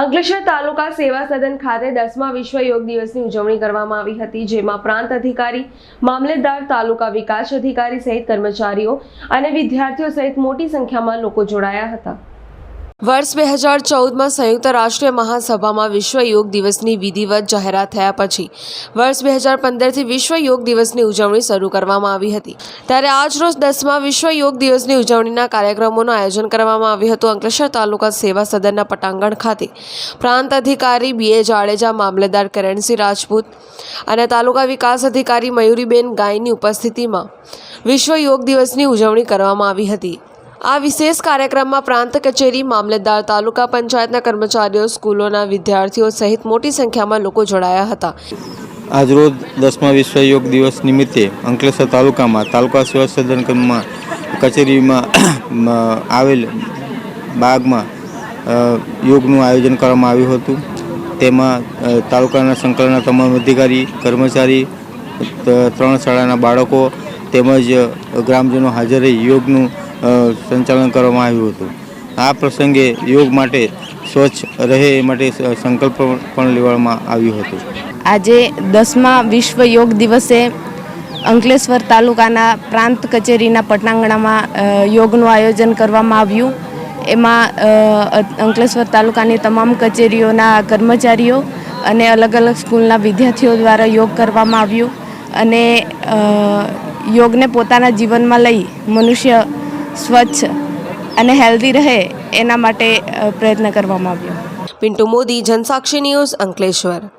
અંકલેશ્વર તાલુકા સેવા સદન ખાતે દસમા વિશ્વ યોગ દિવસની ઉજવણી કરવામાં આવી હતી, જેમાં પ્રાંત અધિકારી, મામલેદાર તાલુકા વિકાસ અધિકારી સહિત કર્મચારીઓ અને વિદ્યાર્થીઓ સહિત મોટી સંખ્યામાં લોકો જોડાયા હતા. વર્ષ બે હજાર ચૌદમાં સંયુક્ત રાષ્ટ્રીય મહાસભામાં વિશ્વ યોગ દિવસની વિધિવત જાહેરાત થયા પછી વર્ષ બે હજાર પંદરથી વિશ્વ યોગ દિવસની ઉજવણી શરૂ કરવામાં આવી હતી. ત્યારે આજરોજ દસમા વિશ્વ યોગ દિવસની ઉજવણીના કાર્યક્રમોનું આયોજન કરવામાં આવ્યું હતું. અંકલેશ્વર તાલુકા સેવા સદનના પટાંગણ ખાતે પ્રાંત અધિકારી બી એ જાડેજા મામલેદાર કરણસિંહ રાજપૂત અને તાલુકા વિકાસ અધિકારી મયુરીબેન ગાયની ઉપસ્થિતિમાં વિશ્વ યોગ દિવસની ઉજવણી કરવામાં આવી હતી. આ વિશેષ કાર્યક્રમમાં પ્રાંત કચેરી, મામલતદાર, તાલુકા પંચાયતના કર્મચારીઓ, સ્કૂલોના વિદ્યાર્થીઓ સહિત મોટી સંખ્યામાં લોકો જોડાયા હતા. આજરોજ દસમા વિશ્વ યોગ દિવસ નિમિત્તે અંકલેશ્વર તાલુકામાં તાલુકા સેવા સદન કચેરીમાં આવેલ બાગમાં યોગનું આયોજન કરવામાં આવ્યું હતું. તેમાં તાલુકાના સંકલનના તમામ અધિકારી, કર્મચારી ત્રણ શાળાના બાળકો તેમજ ગ્રામજનો હાજર રહી યોગનું સંચાલન કરવામાં આવ્યું હતું. આ પ્રસંગે યોગ માટે સ્વચ્છ રહે એ માટે સંકલ્પ પણ લેવામાં આવ્યું હતું. આજે દસમા વિશ્વ યોગ દિવસે અંકલેશ્વર તાલુકાના પ્રાંત કચેરીના પટાંગણામાં યોગનું આયોજન કરવામાં આવ્યું. એમાં અંકલેશ્વર તાલુકાની તમામ કચેરીઓના કર્મચારીઓ અને અલગ અલગ સ્કૂલના વિદ્યાર્થીઓ દ્વારા યોગ કરવામાં આવ્યું. અને યોગને પોતાના જીવનમાં લઈ મનુષ્ય સ્વચ્છ અને હેલ્ધી રહે એના માટે પ્રયત્ન કરવામાં આવ્યો. પિન્ટુ મોદી જનસાક્ષી ન્યૂઝ અંકલેશ્વર.